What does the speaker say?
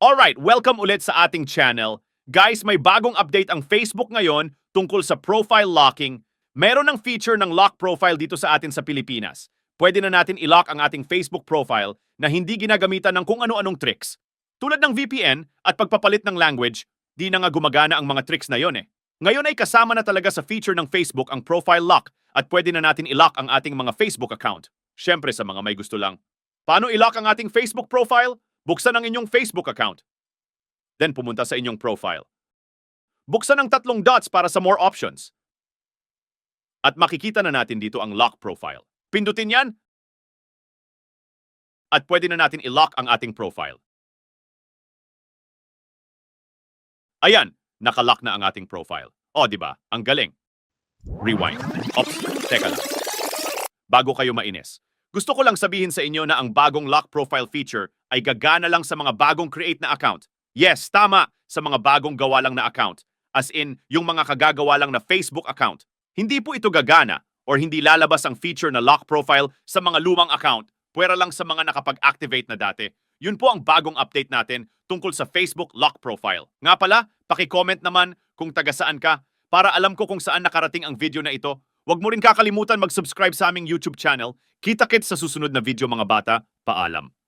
Alright, welcome ulit sa ating channel. Guys, may bagong update ang Facebook ngayon tungkol sa profile locking. Meron ng feature ng lock profile dito sa atin sa Pilipinas. Pwede na natin i-lock ang ating Facebook profile na hindi ginagamitan ng kung ano-anong tricks. Tulad ng VPN at pagpapalit ng language, di na nga gumagana ang mga tricks na yon eh. Ngayon ay kasama na talaga sa feature ng Facebook ang profile lock at pwede na natin i-lock ang ating mga Facebook account. Siyempre sa mga may gusto lang. Paano i-lock ang ating Facebook profile? Buksan ang inyong Facebook account. Then pumunta sa inyong profile. Buksan ang tatlong dots para sa more options. At makikita na natin dito ang lock profile. Pindutin yan. At pwede na natin i-lock ang ating profile. Ayan, nakalock na ang ating profile. O, di ba? Ang galing. Rewind. Ops, teka lang. Bago kayo mainis, gusto ko lang sabihin sa inyo na ang bagong lock profile feature ay gagana lang sa mga bagong create na account. Yes, tama, sa mga bagong gawa lang na account. As in, yung mga kagagawa lang na Facebook account. Hindi po ito gagana or hindi lalabas ang feature na lock profile sa mga lumang account, puwera lang sa mga nakapag-activate na dati. Yun po ang bagong update natin tungkol sa Facebook lock profile. Nga pala, paki-comment naman kung taga saan ka para alam ko kung saan nakarating ang video na ito. Huwag mo rin kakalimutan mag-subscribe sa aming YouTube channel. Kita-kits sa susunod na video mga bata. Paalam.